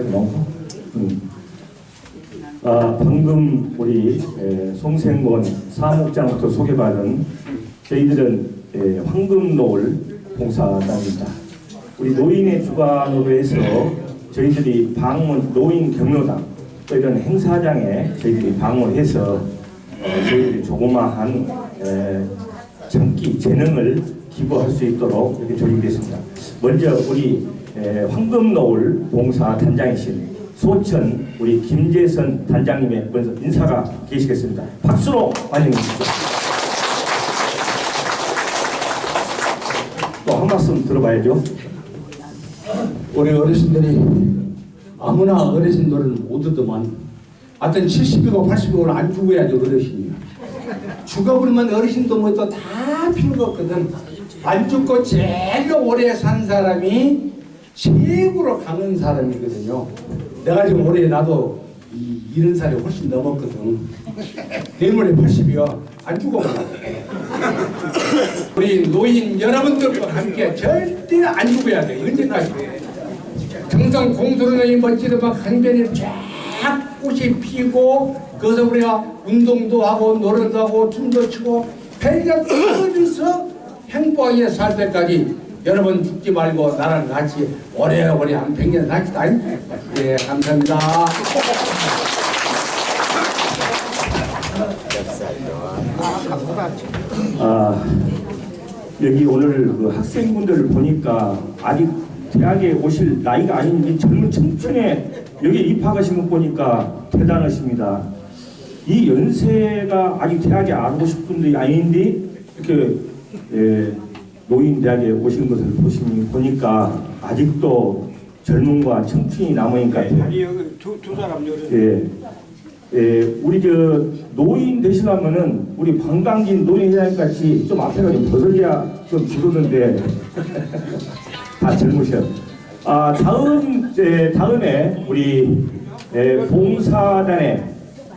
나오고. 음. 아, 방금 우리 에, 송생곤 사목장부터 소개받은 저희들은 에, 황금노을 봉사단입니다. 우리 노인의 주관으로 해서 저희들이 방문 노인 경로당 또 이런 행사장에 저희들이 방문해서 어, 저희들이 조그마한 에, 장기 재능을 기부할 수 있도록 이렇게 조직됐습니다. 먼저 우리 에, 황금 노을 봉사 단장이신 소천 우리 김재선 단장님의 먼저 인사가 계시겠습니다. 박수로 환영해 주시죠. 또 한 말씀 들어봐야죠. 우리 어르신들이 아무나 어르신 노래는 못 듣더만 하여튼 70이고 80이고 안 죽어야지 어르신이야 죽어버리면 어르신도 뭐또다 필요가 없거든 안 죽고 제일 오래 산 사람이 최고로 강한 사람이거든요. 내가 지금 올해 나도 이, 이런 살이 훨씬 넘었거든. 내일 모레 80이야. 안 죽어버려 우리 노인 여러분들과 함께 절대 안 죽어야 돼. 언제까지 정성 공수로는 멋지게 막 한변에 쫙 꽃이 피고 거기서 우리가 운동도 하고 노래도 하고 춤도 추고 벨가 떨어져서 행복하게 살 때까지 여러분 죽지 말고 나랑 같이 오래오래 한 100년 삽시다 예 감사합니다 아, 여기 오늘 그 학생분들을 보니까 아직 대학에 오실 나이가 아닌 이 젊은 청춘에 여기 입학하신 것 보니까 대단하십니다. 이 연세가 아직 대학에 안 오실 분들이 아닌데 이렇게 예, 노인 대학에 오신 것을 보시니 보니까 아직도 젊음과 청춘이 남으니까 아니 여기 두, 두 사람 여기 예, 예, 우리 저 노인 되시려면은 우리 관광진 노인회장 같이 좀 앞에가 좀 벗어져야 좀 주르는데 다 젊으셔. 아 다음 예, 다음에 우리 예, 봉사단의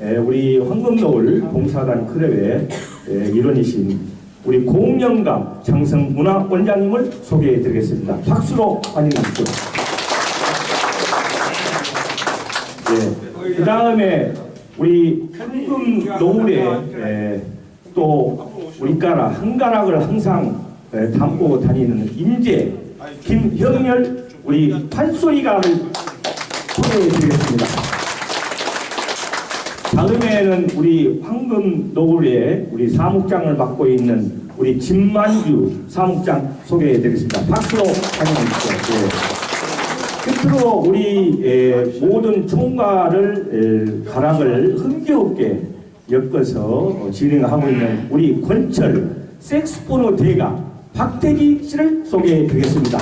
예, 우리 황금노을 봉사단 클럽의 예, 일원이신 우리 공영감 장성문화 원장님을 소개해 드리겠습니다. 박수로 환영해 주시죠. 예. 그 다음에 우리 황금 노을에 에, 또 우리가라 한가락을 항상 에, 담고 다니는 임재 김형렬 우리 판소리가를 소개해 드리겠습니다. 다음에는 우리 황금 노을에 우리 사목장을 맡고 있는 우리 진만주 사목장 소개해드리겠습니다. 박수로 환영해 주시죠. 예. 끝으로 우리 에, 모든 총괄을 에, 가락을 흥겨롭게 엮어서 어, 진행하고 있는 우리 권철 섹스포노 대가 박태기 씨를 소개해 드리겠습니다.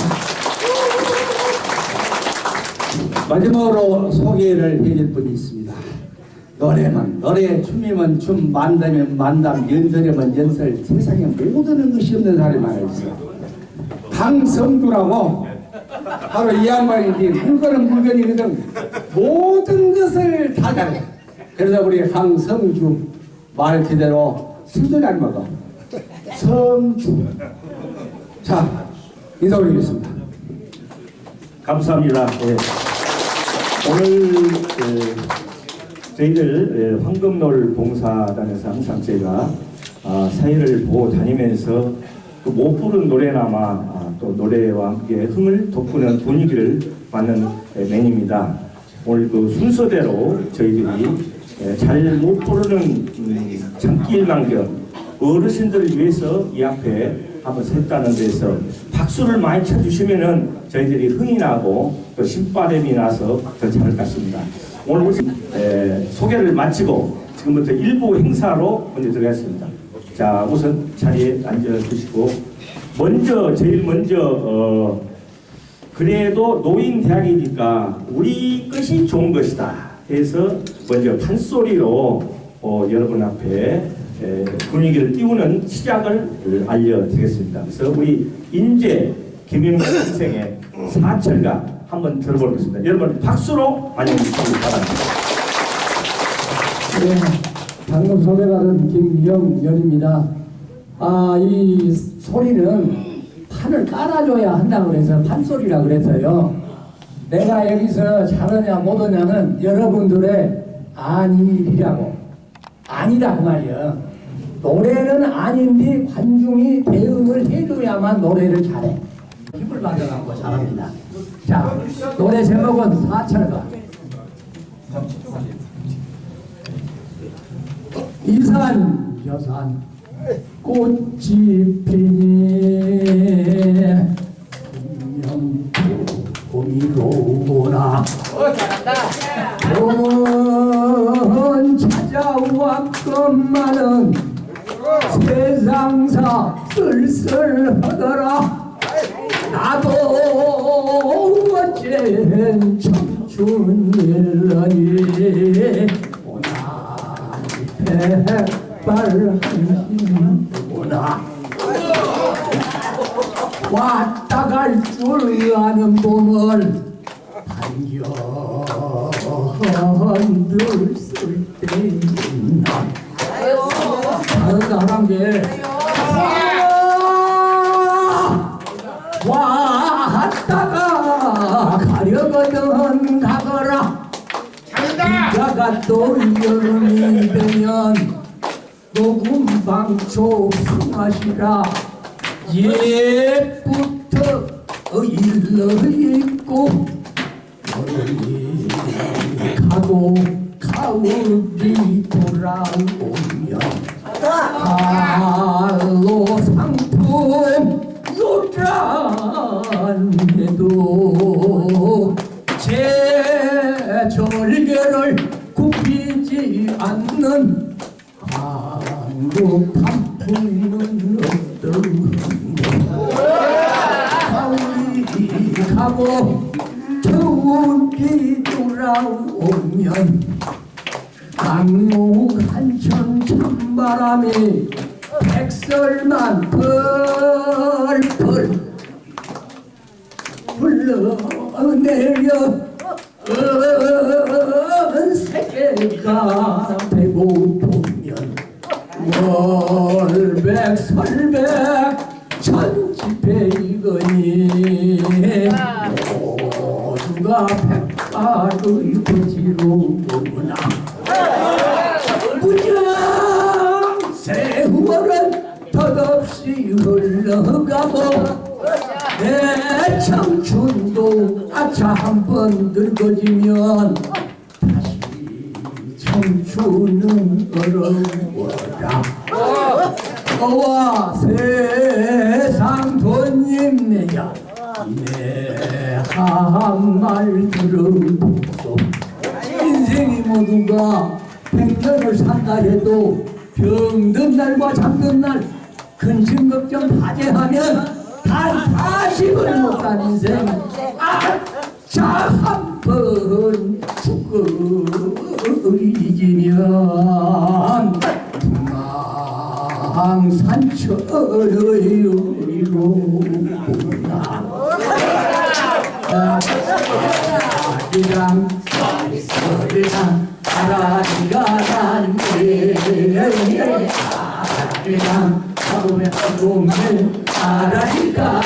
마지막으로 소개를 해줄 분이 있습니다. 노래면 노래, 춤이면 춤, 만담이면 만담, 연설이면 연설, 세상에 모든 것이 없는 사람이 있어. 강성주라고 바로 이 양반인데 물건은 물건이거든. 모든 것을 다 잘해. 그래서 우리 강성주 말 그대로 술도 잘 먹어. 성주. 자, 인사 올리겠습니다. 감사합니다. 예. 오늘 에, 저희들 에, 황금놀 봉사단에서 항상 제가 아, 사회를 보고 다니면서 그못 부른 노래나마 아, 또 노래와 함께 흥을 돋구는 분위기를 에, 맨입니다. 오늘 그 순서대로 저희들이 잘 못 부르는 음, 장기일망견 어르신들을 위해서 이 앞에 한번 섰다는 데서 박수를 많이 쳐주시면은 저희들이 흥이 나고 또 신바람이 나서 더 잘할 것 같습니다. 오늘 우선 에, 소개를 마치고 지금부터 일부 행사로 먼저 들어가겠습니다. 자 우선 자리에 앉아주시고 먼저 제일 먼저 어, 그래도 노인 대학이니까 우리 것이 좋은 것이다 해서 먼저 판소리로 어, 여러분 앞에 에, 분위기를 띄우는 시작을 알려드리겠습니다. 그래서 우리 인재 김영민 선생의 사철가 한번 들어보겠습니다. 여러분 박수로 주시기 바랍니다. 네, 방금 소개받은 김영연입니다. 아, 이 소리는 판을 깔아줘야 한다고 그래서 판소리라 그래서요. 내가 여기서 잘하냐 못하냐는 여러분들의 아니라고 아니라 그 말이야. 노래는 아닌데 관중이 대응을 해줘야만 노래를 잘해. 힘을 받아갖고 잘합니다. 자, 노래 제목은 사철가. 이산 여산 꽃이 피니 분명 봄이로구나 봄은 찾아왔건만은 세상사 쓸쓸하더라 어젠 청춘일러니 오나니 백발한심구나 왔다 갈 줄 아는 봄을 반겨 들쓸때 있나 다른 나란 게 비가 또 여름이 되면 녹음방초 풍하시라. 옛부터 일러 있고 여름이 가고 가을이 돌아오면 할로 상품 요란해도 않는 한국 단풍은 어떠한데 가을이 가고 겨울이 돌아오면 강목 한 천 찬바람이 백설만 펄펄 흘러내려 온 세계가 배고프면 월백 설백 천지백이거니 모두가 백발의 거지로구나. 무정 세월은 덧없이 흘러가고 내 청춘도 아차 한 번 늙어지면 다시 청춘은 어려워라 어와 세상 돈님네야 내한말 들어보소 인생이 모두가 백년을 산다 해도 병든 날과 잠든 날 근심 걱정 다제하면 단 40을 못산 인생 아차 한번 죽어 이기면 망산철의 의로구나 아리랑 서리랑 아라리가 난데 아라리랑 하루에 하루면 아라리가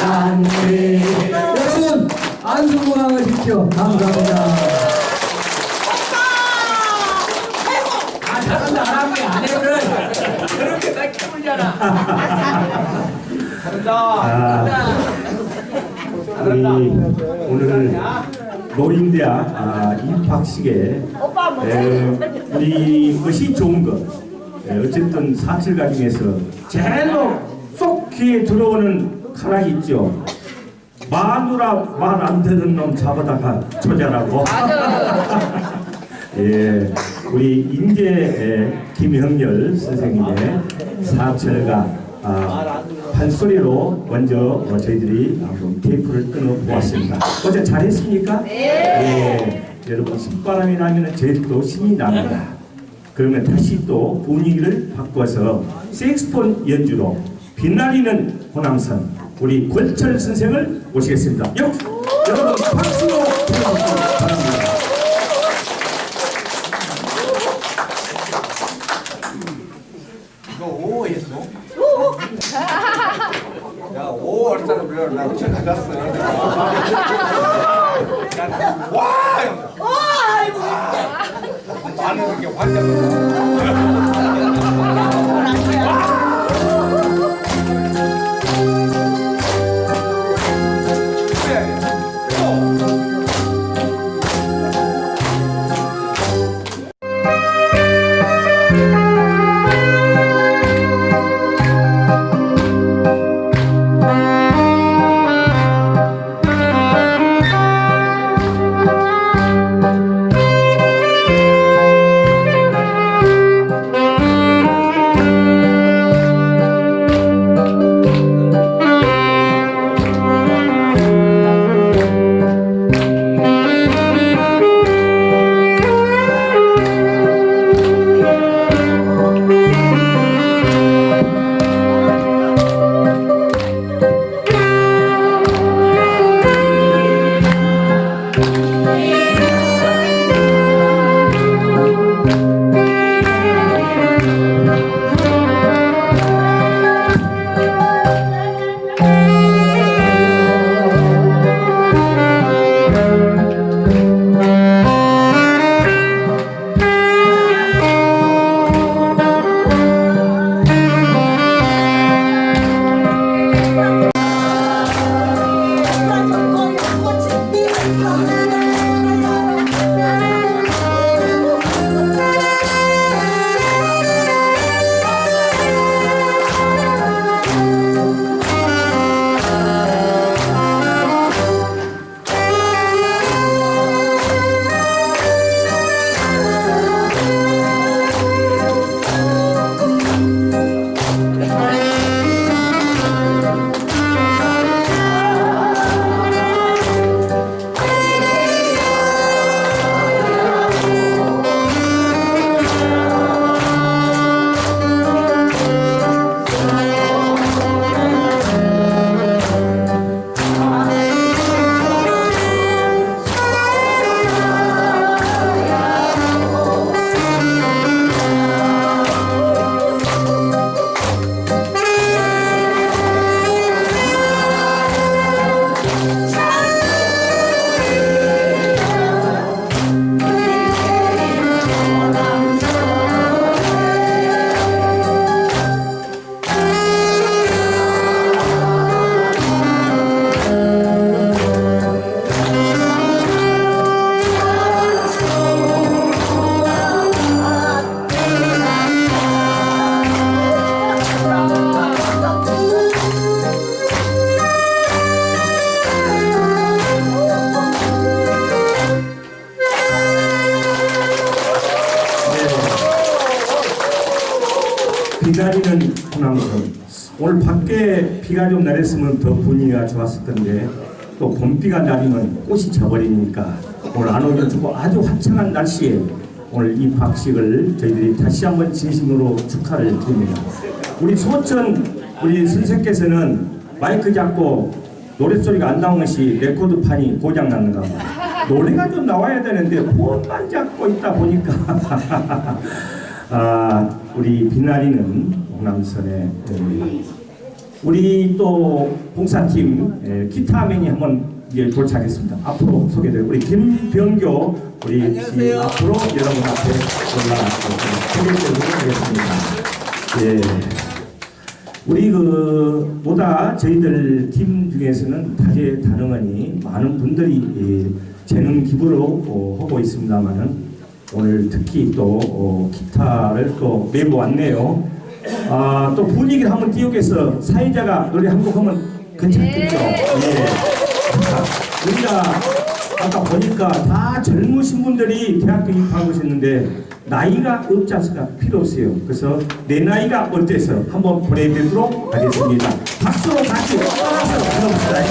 난데 여러분 안수무강하십시오 감사합니다 아 잘한다 하는 게 아니거든 키우잖아. 아, 우리 오늘 노린대학 아, 입학식에 에, 우리 것이 좋은 것. 에, 어쨌든 사철가 중에서 제일로 쏙 귀에 들어오는 카락 있죠. 마누라 말안 듣는 놈 잡아다가 조자라고. 예, 우리 인재 에, 김형렬 선생님의 사철가 아, 판소리로 먼저 어, 저희들이 한번 테이프를 끊어 보았습니다. 어제 잘했습니까? 네. 예, 여러분 신바람이 나면 저희도 신이 납니다. 그러면 다시 또 분위기를 바꿔서 색스폰 연주로 빛나리는 호남선 우리 권철 선생을 모시겠습니다. 여, 여러분 박수로 부탁드립니다. 나 엄청 가졌어. 와! 아이고 나는 이렇게 환장을. 오늘 밖에 비가 좀 내렸으면 더 분위기가 좋았을 텐데 또 봄비가 내리면 꽃이 져버리니까 오늘 안 오면 주고 아주 화창한 날씨에 오늘 이 박식을 저희들이 다시 한번 진심으로 축하를 드립니다. 우리 소천 우리 선생께서는 마이크 잡고 노랫소리가 안 나온 것이 레코드판이 고장 났는가 봐. 노래가 좀 나와야 되는데 폰만 잡고 있다 보니까 아, 우리 빛나리는 홍 남선의 우리, 우리 또 봉사팀 에, 기타맨이 한번 이제 도착했습니다. 앞으로 소개될 우리 김병교 우리 이 앞으로 여러분 앞에 하겠습니다. 예. 우리 그 보다 저희들 팀 중에서는 다재다능하니 많은 분들이 예, 재능 기부로 어, 하고 있습니다만은 오늘 특히 또 어, 기타를 또 메고 왔네요. 아, 또 분위기를 한번 띄우겠어. 사회자가 노래 한 곡 하면 괜찮겠죠? 예. 자, 우리가 아까 보니까 다 젊으신 분들이 대학교 입학하고 있는데 나이가 않습니까? 필요 없어요. 그래서 내 나이가 어때서 한번 보내드리도록 하겠습니다. 박수로 같이 따라서 불러봅시다.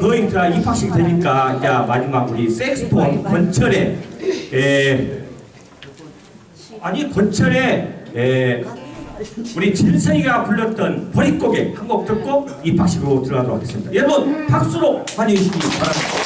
거의 다 입학식 되니까 이제 마지막 우리 섹스폰 권철의 에, 아니 권철의 에, 우리 진성이가 불렀던 보릿고개 한 곡 듣고 입학식으로 들어가도록 하겠습니다. 여러분 박수로 환영해 주시기 바랍니다.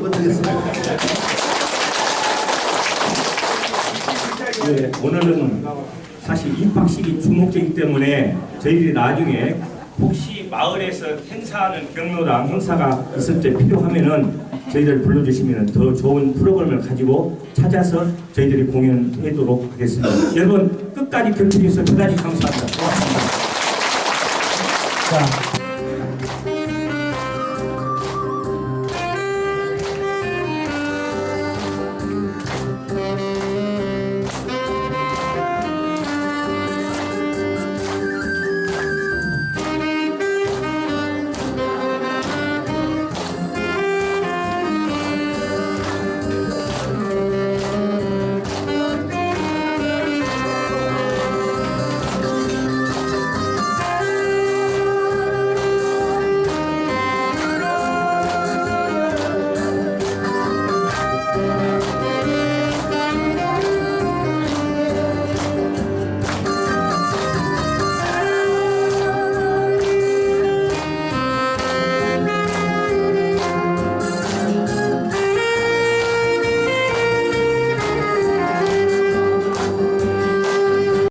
일절만 부탁드리겠습니다. 네, 오늘은 사실 입학식이 주목적이기 때문에 저희들이 나중에 혹시 마을에서 행사하는 경로랑 행사가 있을 때 필요하면은 저희들 불러주시면 더 좋은 프로그램을 가지고 찾아서 저희들이 공연하도록 하겠습니다. 여러분 끝까지 경청해주셔서 대단히 감사합니다. 고맙습니다. 자,